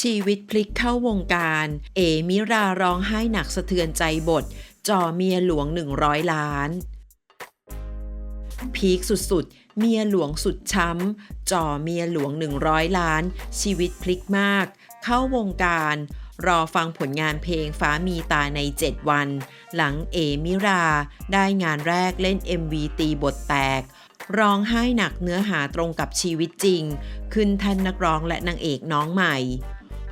ชีวิตพลิกเข้าวงการ เอมิราร้องไห้หนักสะเทือนใจบทจอเมียหลวง 100 ล้าน พีคสุดๆ เมียหลวงสุดช้ำจ่อเมียหลวง 100 ล้าน ชีวิตพลิกมาก เข้าวงการ รอฟังผลงานเพลงฟ้ามีตาใน 7 วัน หลังเอมิรา ได้งานแรกเล่น MV ตีบทแตก ร้องไห้หนักเนื้อหาตรงกับชีวิตจริง ขึ้นแท่นนักร้องและนางเอกน้องใหม่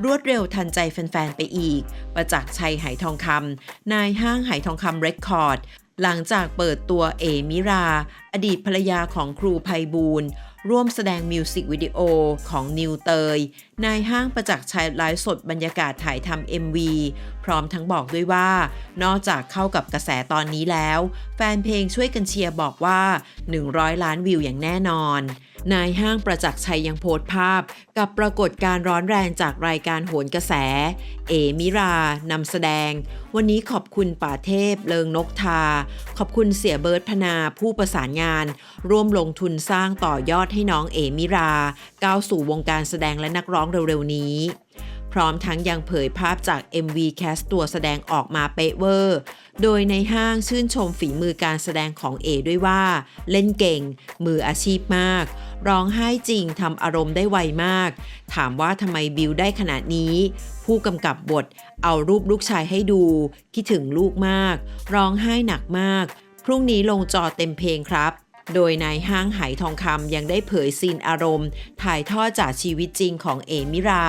รวดเร็วทันใจแฟน ๆ ไปอีก ประจักษ์ชัยไหทองคำนายห้างไหทองคำเรคคอร์ด หลังจากเปิดตัวเอมิรา อดีตภรรยาของครูภัยบูลร่วมแสดงมิวสิกวิดีโอของนิวเตย นายห้างประจักษ์ชัยไลฟ์สดบรรยากาศถ่ายทำ MV พร้อมทั้งบอกด้วยว่า นอกจากเข้ากับกระแสตอนนี้แล้ว แฟนเพลงช่วยกันเชียร์บอกว่า 100 ล้านวิวอย่างแน่นอนนายห้างประจักษ์ชัยยังโพสต์ภาพ กับปรากฏการร้อนแรงจากรายการโหนกระแส เอมิรานำแสดง วันนี้ขอบคุณป่าเทพ เลิงนกทา ขอบคุณเสียเบิร์ตพนาผู้ประสานงาน ร่วมลงทุนสร้างต่อยอดให้น้องเอมิรา ก้าวสู่วงการแสดงและนักร้องเร็วๆนี้ พร้อมทั้งยังเผยภาพจาก MV แคสตัวแสดงออกมาเป๊ะเวอร์ โดยในห้างชื่นชมฝีมือการแสดงของเอด้วยว่า เล่นเก่ง มืออาชีพมาก ร้องไห้จริงทำอารมณ์ได้ไวมาก ถามว่าทำไมบิวได้ขนาดนี้ ผู้กำกับบท เอารูปลูกชายให้ดู คิดถึงลูกมาก ร้องไห้หนักมาก พรุ่งนี้ลงจอเต็มเพลงครับ โดยนายห้างไหทองคำยังได้เผยซีนอารมณ์ ถ่ายทอดจากชีวิตจริงของเอมิรา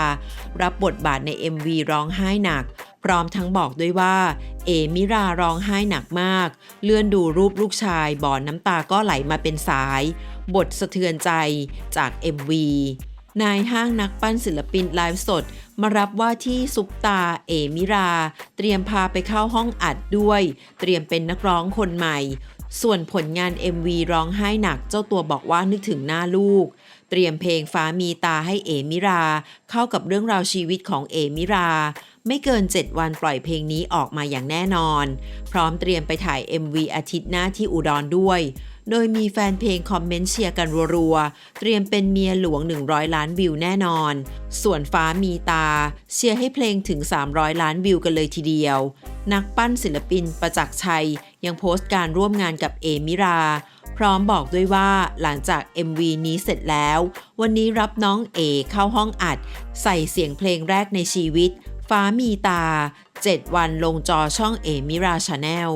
รับบทบาทใน MV ร้องไห้หนัก พร้อมทั้งบอกด้วยว่า เอมิราร้องไห้หนักมาก เลื่อนดูรูปลูกชายบ่อนน้ำตาก็ไหลมาเป็นสาย บทสะเทือนใจจาก MV นายห้างนักปั้นศิลปินไลฟ์สด มารับว่าที่ซุปตาเอมิรา เตรียมพาไปเข้าห้องอัดด้วย เตรียมเป็นนักร้องคนใหม่ ส่วนผลงาน MV ร้องไห้หนักเจ้าตัวบอกว่านึกถึงหน้าลูก เตรียมเพลงฟ้ามีตาให้เอมิรา เข้ากับเรื่องราวชีวิตของเอมิรา ไม่เกิน 7 วันปล่อยเพลงนี้ออกมาอย่างแน่นอน พร้อมเตรียมไปถ่าย MV อาทิตย์หน้าที่อุดรด้วย โดยมีแฟนเพลงคอมเมนต์เชียร์กันรัวๆ เตรียมเป็นเมียหลวง 100 ล้านวิวแน่นอน ส่วนฟ้ามีตา เชียร์ให้เพลงถึง 300 ล้านวิวกันเลยทีเดียว นักปั้นศิลปินประจักษ์ชัย ยังโพสต์การร่วมงานกับเอมิรา พร้อมบอกด้วยว่าหลังจาก MV นี้เสร็จแล้ว วันนี้รับน้องเอเข้าห้องอัด ใส่เสียงเพลงแรกในชีวิต ฟ้ามีตา 7 วันลงจอช่องเอมิราชาแนล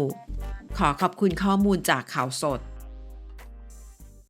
ขอขอบคุณข้อมูลจากข่าวสด